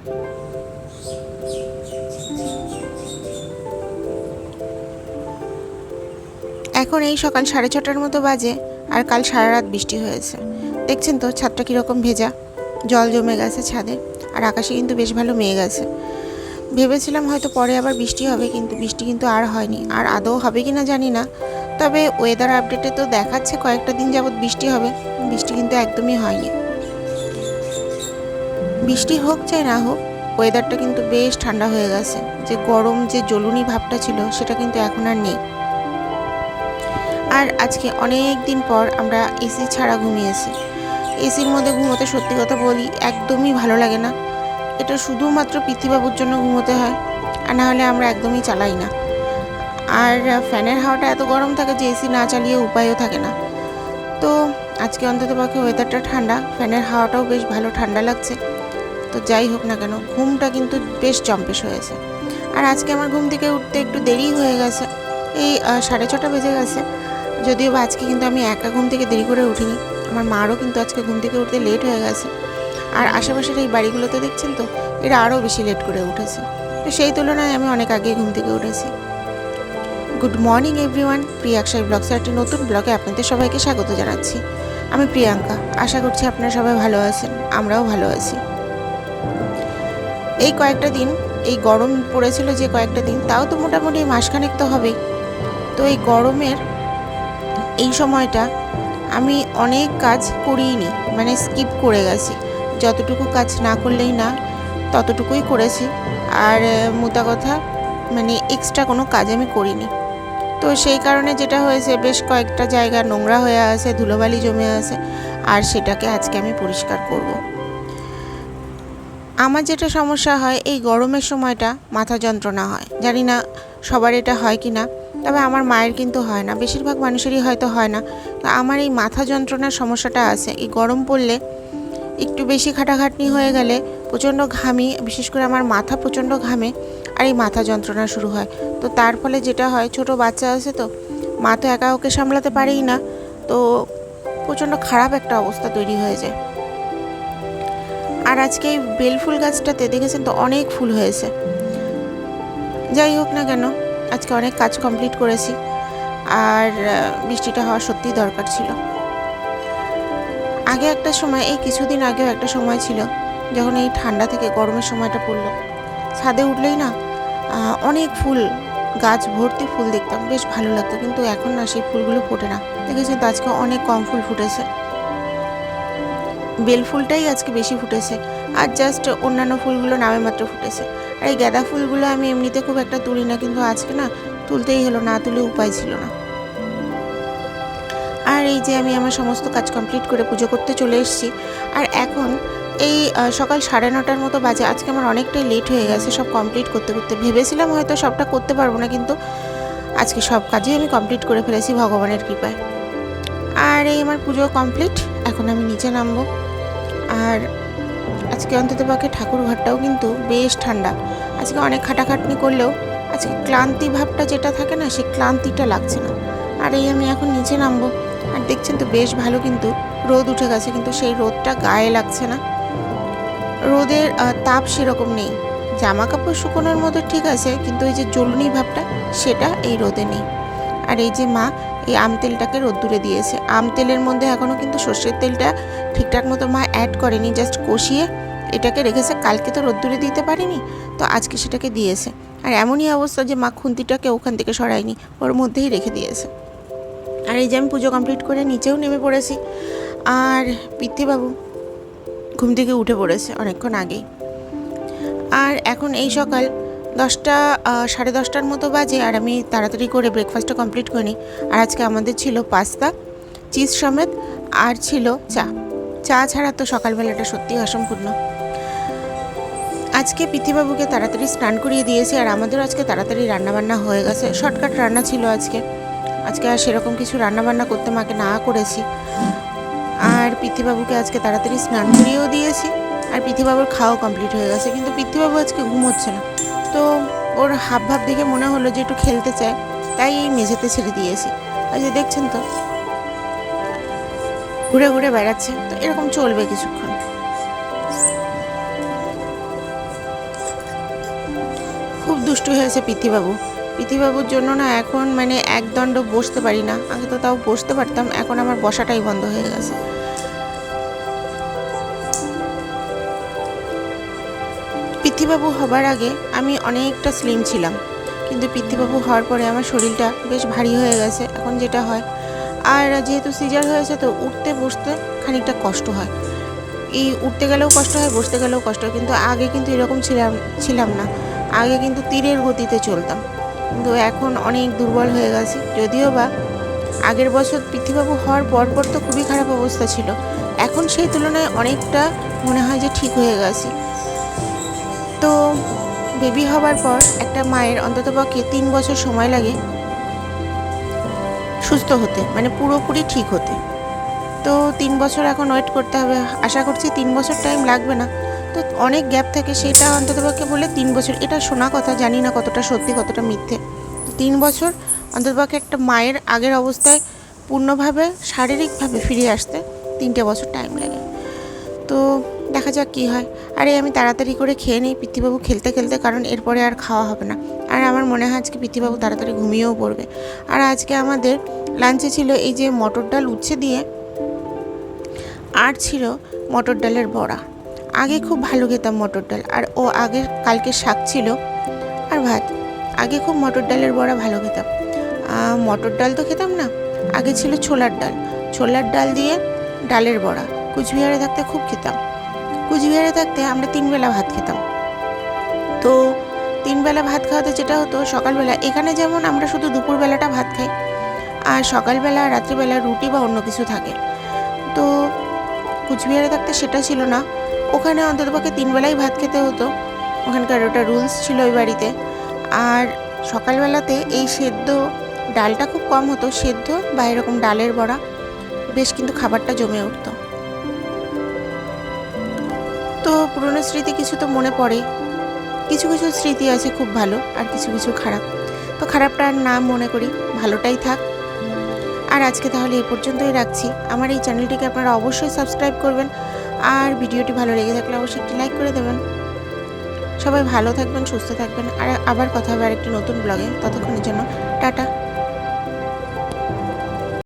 এখন এই সকাল সাড়ে ছটার মতো বাজে আর কাল সারা রাত বৃষ্টি হয়েছে। দেখছেন তো ছাদটা কীরকম ভেজা। জল জমে গেছে ছাদে আর আকাশে কিন্তু বেশ ভালো মেয়ে গেছে ভেবেছিলাম হয়তো পরে আবার বৃষ্টি হবে কিন্তু বৃষ্টি কিন্তু আর হয়নি। আর আদৌ হবে কি না জানি না। তবে ওয়েদার আপডেটে তো দেখাচ্ছে কয়েকটা দিন যাবৎ বৃষ্টি হবে। বৃষ্টি কিন্তু একদমই হয়নি। বৃষ্টি হোক চাই না হোক ওয়েদারটা কিন্তু বেশ ঠান্ডা হয়ে গেছে। যে গরম, যে জ্বলুনি ভাবটা ছিল, সেটা কিন্তু এখন আর নেই। আর আজকে অনেক দিন পর আমরা এসি ছাড়া ঘুমিয়েছি। এসির মধ্যে ঘুমোতে সত্যি কথা বলি, একদমই ভালো লাগে না। এটা শুধুমাত্র পৃথিবাবুর জন্য ঘুমোতে হয়, আর না হলে আমরা একদমই চালাই না। আর ফ্যানের হাওয়াটা এত গরম থাকে যে এসি না চালিয়ে উপায়ও থাকে না। তো আজকে অন্তত পক্ষে ওয়েদারটা ঠান্ডা, ফ্যানের হাওয়াটাও বেশ ভালো ঠান্ডা লাগছে। তো যাই হোক না কেন, ঘুমটা কিন্তু বেশ জম্পেশ হয়েছে। আর আজকে আমার ঘুম থেকে উঠতে একটু দেরি হয়ে গেছে। এই সাড়ে ছটা বেজে গেছে। যদিও বা আজকে কিন্তু আমি একা ঘুম থেকে দেরি করে উঠিনি, আমার মারও কিন্তু আজকে ঘুম থেকে উঠতে লেট হয়ে গেছে। আর আশেপাশের এই বাড়িগুলোতে দেখছেন তো, এরা আরও বেশি লেট করে উঠেছে। তো সেই তুলনায় আমি অনেক আগেই ঘুম থেকে উঠেছি। গুড মর্নিং এভরিওয়ান প্রিয়াক্ষাই ব্লগসের একটি নতুন ব্লগে আপনাদের সবাইকে স্বাগত জানাচ্ছি। আমি প্রিয়াঙ্কা, আশা করছি আপনারা সবাই ভালো আছেন, আমরাও ভালো আছি। এই কয়েকটা দিন, এই গরম পড়েছিল যে কয়েকটা দিন, তাও তো মোটামুটি মাসখানেক তো হবেই। তো এই গরমের এই সময়টা আমি অনেক কাজ করিনি মানে স্কিপ করে গেছি। যতটুকু কাজ না করলেই না, ততটুকুই করেছি। আর মোটা কথা মানে এক্সট্রা কোনো কাজ আমি করিনি। তো সেই কারণে যেটা হয়েছে, বেশ কয়েকটা জায়গা নোংরা হয়ে আছে, ধুলোবালি জমে আছে, আর সেটাকে আজকে আমি পরিষ্কার করব। আমার যেটা সমস্যা হয়, এই গরমের সময়টা মাথা যন্ত্রণা হয়। জানি না সবার এটা হয় কি না, তবে আমার মায়ের কিন্তু হয় না, বেশিরভাগ মানুষেরই হয়তো হয় না। তো আমার এই মাথা যন্ত্রণার সমস্যাটা আছে। এই গরম পড়লে একটু বেশি খাটাখাটনি হয়ে গেলে প্রচণ্ড ঘামি, বিশেষ করে আমার মাথা প্রচণ্ড ঘামে আর এই মাথা যন্ত্রণা শুরু হয়। তো তার ফলে যেটা হয়, ছোট বাচ্চা আছে তো, মা তো একা ওকে সামলাতে পারেই না, তো প্রচণ্ড খারাপ একটা অবস্থা তৈরি হয়ে যায়। আর আজকে এই বেলফুল গাছটাতে দেখেছেন তো অনেক ফুল হয়েছে। যাই হোক না কেন, আজকে অনেক কাজ কমপ্লিট করেছি আর বৃষ্টিটা হওয়া সত্যিই দরকার ছিল। আগে একটা সময়, এই কিছুদিন আগেও একটা সময় ছিল যখন এই ঠান্ডা থেকে গরমের সময়টা পড়ল। ছাদে উঠলেই না অনেক ফুল, গাছ ভর্তি ফুল দেখতাম, বেশ ভালো লাগতো। কিন্তু এখন না, সেই ফুলগুলো ফোটে না। দেখেছেন তো আজকে অনেক কম ফুল ফুটেছে। বেল ফুলটাই আজকে বেশি ফুটেছে। আর জাস্ট অন্যান্য ফুলগুলো নামে মাত্র ফুটেছে। আর এই গাঁদা ফুলগুলো আমি এমনিতে খুব একটা তুলি না, কিন্তু আজকে না তুলতেই হলো, না তুলে উপায় ছিল না। আর এই যে আমি আমার সমস্ত কাজ কমপ্লিট করে পুজো করতে চলে এসেছি। আর এখন এই সকাল সাড়ে নটার মতো বাজে। আজকে আমার অনেকটাই লেট হয়ে গেছে সব কমপ্লিট করতে করতে। ভেবেছিলাম হয়তো সবটা করতে পারব না, কিন্তু আজকে সব কাজই আমি কমপ্লিট করে ফেলেছি ভগবানের কৃপায়। আর এই আমার পুজো কমপ্লিট এখন আমি নিচে নামবো। আর আজকে অন্তত পক্ষে ঠাকুর ঘরটাও কিন্তু বেশ ঠান্ডা। আজকে অনেক খাটাখাটনি করলেও আজকে ক্লান্তি ভাবটা যেটা থাকে না, সেই ক্লান্তিটা লাগছে না। আর এই আমি এখন নিচে নামবো। আর দেখছেন তো বেশ ভালো কিন্তু রোদ উঠে গেছে, কিন্তু সেই রোদটা গায়ে লাগছে না। রোদের তাপ সেরকম নেই। জামা কাপড় শুকোনোর মতো ঠিক আছে, কিন্তু এই যে জ্বলুনি ভাবটা, সেটা এই রোদে নেই। আর এই যে মা এই আম তেলটাকে রোদ্দুরে দিয়েছে। আম তেলের মধ্যে এখনও কিন্তু সর্ষের তেলটা ঠিকঠাক মতো মা অ্যাড করেনি জাস্ট কষিয়ে এটাকে রেখেছে। কালকে তো রোদ্দুরে দিতে পারিনি, তো আজকে সেটাকে দিয়েছে। আর এমনই অবস্থা যে মা খুন্তিটাকে ওখান থেকে সরায়নি, ওর মধ্যেই রেখে দিয়েছে। আর এই যে আমি পুজো কমপ্লিট করে নিচেও নেমে পড়েছি। আর পিতৃবাবু ঘুম থেকে উঠে পড়েছে অনেকক্ষণ আগেই। আর এখন এই সকাল দশটা সাড়ে দশটার মতো বাজে আর আমি তাড়াতাড়ি করে ব্রেকফাস্টটা কমপ্লিট করে নিই। আর আজকে আমাদের ছিল পাস্তা চিজ সমেত, আর ছিল চা। চা ছাড়া তো সকালবেলাটা সত্যিই অসম্পূর্ণ। আজকে পিথিবাবুকে তাড়াতাড়ি স্নান করিয়ে দিয়েছি আর আমাদেরও আজকে তাড়াতাড়ি রান্নাবান্না হয়ে গেছে। শর্টকাট রান্না ছিল আজকে। আজকে আর সেরকম কিছু রান্নাবান্না করতে মাকে না করেছি। আর পিথিবাবুকে আজকে তাড়াতাড়ি স্নান করিয়েও দিয়েছি। আর পিথিবাবুর খাওয়া কমপ্লিট হয়ে গেছে। কিন্তু পিথিবাবু আজকে ঘুমোচ্ছে না। তো ওর হাব ভাব দেখে মনে হলো যে একটু খেলতে চায়, তাই এই মেঝেতে ছেড়ে দিয়েছি আর যে দেখছেন তো। ঘুরে ঘুরে বেড়াচ্ছে, তো এরকম চলবে কিছুক্ষণ। খুব দুষ্টু হয়েছে পিথিবাবু পিথিবাবুর জন্য না এখন মানে একদণ্ড বসতে পারি না, আগে তো তাও বসতে পারতাম, এখন আমার বসাটাই বন্ধ হয়ে গেছে। পিথিবাবু হবার আগে আমি অনেকটা স্লিম ছিলাম। কিন্তু পৃথিবাবু হওয়ার পরে আমার শরীরটা বেশ ভারী হয়ে গেছে, এখন যেটা হয়। আর যেহেতু সিজার হয়েছে, তো উঠতে বসতে খানিকটা কষ্ট হয়। এই উঠতে গেলেও কষ্ট হয়, বসতে গেলেও কষ্ট হয়। কিন্তু আগে কিন্তু এরকম ছিলাম ছিলাম না। আগে কিন্তু তীরের গতিতে চলতাম। কিন্তু এখন অনেক দুর্বল হয়ে গেছি। যদিও বা আগের বছর পৃথিবাবু হওয়ার পর পর তো খুবই খারাপ অবস্থা ছিল। এখন সেই তুলনায় অনেকটা মনে হয় যে ঠিক হয়ে গেছি। তো বেবি হবার পর একটা মায়ের অন্ততপক্ষে তিন বছর সময় লাগে সুস্থ হতে মানে পুরোপুরি ঠিক হতে। তো তিন বছর এখন ওয়েট করতে হবে। আশা করছি তিন বছর টাইম লাগবে না। তো অনেক গ্যাপ থাকে, সেটা অন্ততপক্ষে বলে তিন বছর, এটা শোনা কথা, জানি না কতটা সত্যি, কতটা মিথ্যে। তিন বছর অন্ততপক্ষে একটা মায়ের আগের অবস্থায় পূর্ণভাবে, শারীরিকভাবে ফিরে আসতে তিনটে বছর টাইম লাগে। তো দেখা যাক কী হয়। আরে, আমি তাড়াতাড়ি করে খেয়ে নিই পিতৃবাবু খেলতে খেলতে, কারণ এরপরে আর খাওয়া হবে না। আর আমার মনে হয় আজকে পিতৃবাবু তাড়াতাড়ি ঘুমিয়েও পড়বে। আর আজকে আমাদের লাঞ্চে ছিল এই যে মটর ডাল উচ্ছে দিয়ে, আর ছিল মটর ডালের বড়া। আগে খুব ভালো খেতাম মটর ডাল, আর ও আগের কালকে শাক ছিল আর ভাত। আগে খুব মটর ডালের বড়া ভালো খেতাম। মটর ডাল তো খেতাম না, আগে ছিল ছোলার ডাল। ছোলার ডাল দিয়ে ডালের বড়া। কুচবিহারে থাকতে খুব খেতাম। কুচবিহারে থাকতে আমরা তিনবেলা ভাত খেতাম। তো তিনবেলা ভাত খাওয়াতে যেটা হতো, সকালবেলা এখানে যেমন আমরা শুধু দুপুরবেলাটা ভাত খাই, আর সকালবেলা, রাত্রিবেলা রুটি বা অন্য কিছু থাকে। তো কুচবিহারে থাকতে সেটা ছিল না। ওখানে অন্ততপক্ষে তিন বেলাই ভাত খেতে হতো। ওখানকার ওটা রুলস ছিল ওই বাড়িতে। আর সকালবেলাতে এই সেদ্ধ ডালটা খুব কম হতো। সেদ্ধ বা এরকম ডালের বড়া, বেশ কিন্তু খাবারটা জমে উঠতো। তো পুরনো স্মৃতি কিছু তো মনে পড়ে। কিছু কিছু স্মৃতি আছে খুব ভালো আর কিছু কিছু খারাপ। তো খারাপটা আর না মনে করি, ভালোটাই থাক। আর আজকে তাহলে এ পর্যন্তই রাখছি। আমার এই চ্যানেলটিকে আপনারা অবশ্যই সাবস্ক্রাইব করবেন। আর ভিডিওটি ভালো লেগে থাকলে অবশ্যই একটি লাইক করে দেবেন। সবাই ভালো থাকবেন, সুস্থ থাকবেন। আর আবার কথা হবে আর একটি নতুন ব্লগে। ততক্ষণের জন্য টাটা।